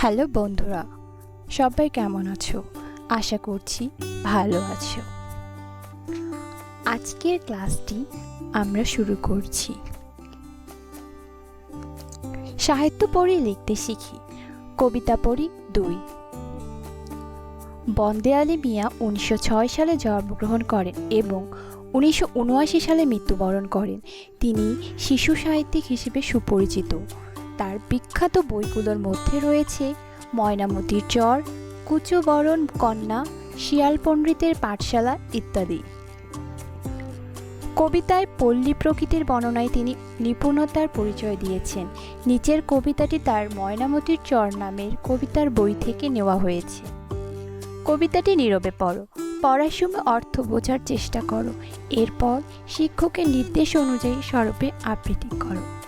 Hello বন্ধুরা, সবাই কেমন আছো? আশা করছি ভালো আছো। আজকের ক্লাসটি আমরা শুরু করছি। সাহিত্য পড়ি লিখতে শিখি। কবিতা পড়ি দুই। বন্দে আলী মিয়া উনিশশো ছয় সালে জন্মগ্রহণ করেন এবং উনিশশো উনআশি সালে মৃত্যুবরণ করেন। তিনি শিশু সাহিত্যিক হিসেবে সুপরিচিত। তার বিখ্যাত বইগুলোর মধ্যে রয়েছে ময়নামতির চর, কুচবরণ কন্যা, শিয়াল পণ্ডিতের পাঠশালা ইত্যাদি। কবিতায় পল্লী প্রকৃতির বর্ণনায় তিনি নিপুণতার পরিচয় দিয়েছেন। নিচের কবিতাটি তার ময়নামতির চর নামের কবিতার বই থেকে নেওয়া হয়েছে। কবিতাটি নীরবে পড়ো, পড়ার সময় অর্থ বোঝার চেষ্টা করো, এরপর শিক্ষকের নির্দেশ অনুযায়ী স্বরূপে আবৃত্তি করো।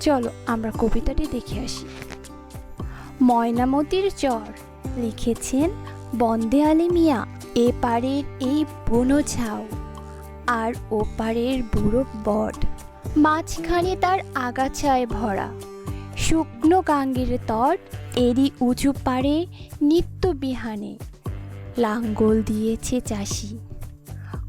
চলো আমরা কবিতাটি দেখে আসি। ময়নামতির চর লিখেছেন বন্দে আলী মিয়া, এ পারের এই বনো ঝাউ আর ও পারের বুড়ো বট। মাঝখানে তার আগাছায় ভরা শুকনো গাঙ্গের তট এরই উঁচু পারে নিত্য বিহানে লাঙ্গল দিয়েছে চাষি।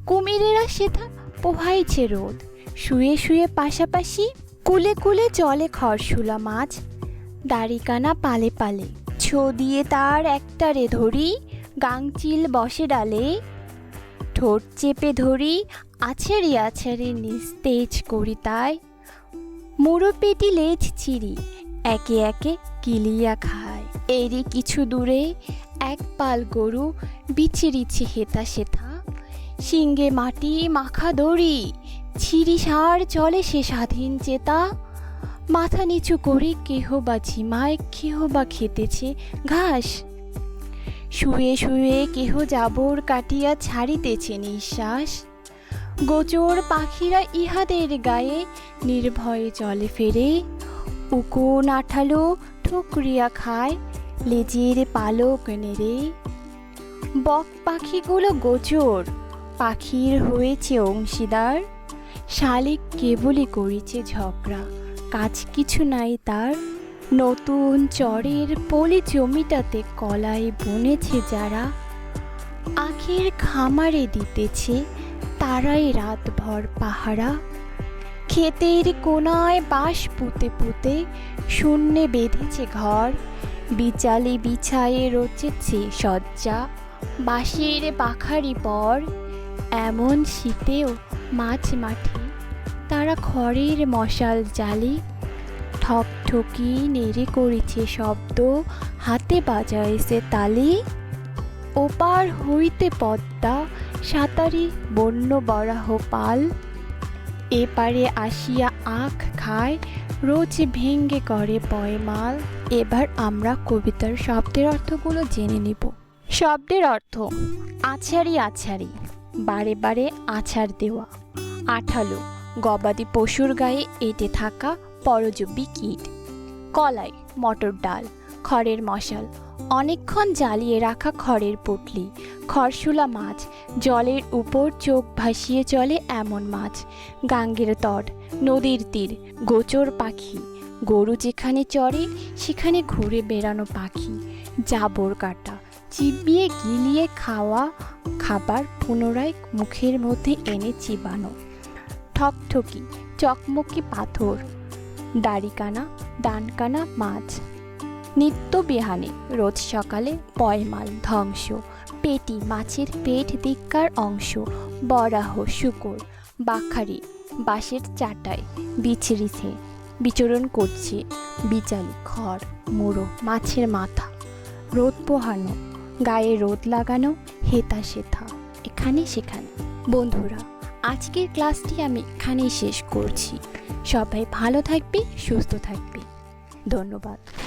কুমিরেরা সেথা পোহাইছে রোদ, শুয়ে শুয়ে পাশাপাশি কুলে কুলে চলে খরশুলা মাছ, দাড়িকানা পালে পালে। ছো দিয়ে তার একটারে ধরি গাংচিল বসে ডালে। ঠোঁট চেপে ধরি, আছাড়ি আছাড়ি নিস্তেজ করি তাই। মুড়ো পেটি লেজ চিরি, একে একে কিলিয়া খায়। এরই কিছু দূরে এক পাল গরু, বিচিরিছে হেতা সেথা। শিঙ্গে মাটি, মাখা দড়ি, ছিরি সার চলে সে স্বাধীন চেতা। মাথা নিচু করে কেহ বা ঝিমায়, কেহ বা খেতেছে ঘাস। শুয়ে শুয়ে কেহ জাবর কাটিয়া ছাড়িতেছে নিঃশ্বাস। গোচর পাখিরা ইহাদের গায়ে নির্ভয়ে চলে ফেরে। উকুন আঠালো ঠুকরিয়া খায় লেজের পালক নেড়ে। বক পাখিগুলো গোচর পাখির হয়েছে অংশীদার, শালিক কেবলই করেছে ঝগড়া, কাজ কিছু নাই তার। নতুন চরের পলি জমিটাতে কলাই বনেছে যারা, আখের খামারে দিতেছে তারাই রাতভর পাহারা। ক্ষেতের কোনায় বাঁশ পুঁতে পুঁতে শূন্যে বেঁধেছে ঘর, বিচালে বিছায়ে রচেছে শয্যা, বাঁশের পাখারি পর এমন শীতেও মাছ মাঠে, তারা খড়ের মশাল জালি ঠক ঠকি নেড়ে করেছে শব্দ, হাতে বাজাইছে তালি। ওপার হইতে পদ্মা, সাঁতারি বন্য বরাহ পাল। এপারে আসিয়া আখ খায়, রোজ ভেঙ্গে করে পয়মাল এবার আমরা কবিতার শব্দের অর্থগুলো জেনে নিব। শব্দের অর্থ, আছাড়ি আছাড়ি। বারে বারে আছাড় দেওয়া। আঠালো, গবাদি পশুর গায়ে এঁটে থাকা পরজীবী কীট। কলাই, মটর ডাল, খড়ের মশাল, অনেকক্ষণ জ্বালিয়ে রাখা খড়ের পুটলি খরশুলা মাছ, জলের উপর চোখ ভাসিয়ে চলে এমন মাছ, গাঙ্গের তট নদীর তীর, গোচর পাখি, গরু যেখানে চড়ে সেখানে ঘুরে বেড়ানো পাখি, জাবর কাটা চিবিয়ে গিলিয়ে খাওয়া খাবার পুনরায় মুখের মধ্যে এনে চিবানো। ঠকঠকি, চকমকি পাথর, দাড়িকানা ডানকানা মাছ। নিত্য বিহানে রোজ সকালে পয়মাল ধ্বংস, পেটি মাছের পেট দিককার অংশ, বরাহ শুকর, বাখারি বাঁশের চাটায় বিছড়িছে বিচরণ করছে বিচালি খড়, মুড়ো, মাছের মাথা, রোদ পোহানো গায়ে রোদ লাগানো হেতা সেথা এখানে সেখানে। বন্ধুরা, আজকের ক্লাসটি আমি এখানেই শেষ করছি। সবাই ভালো থাকবে, সুস্থ থাকবে। ধন্যবাদ।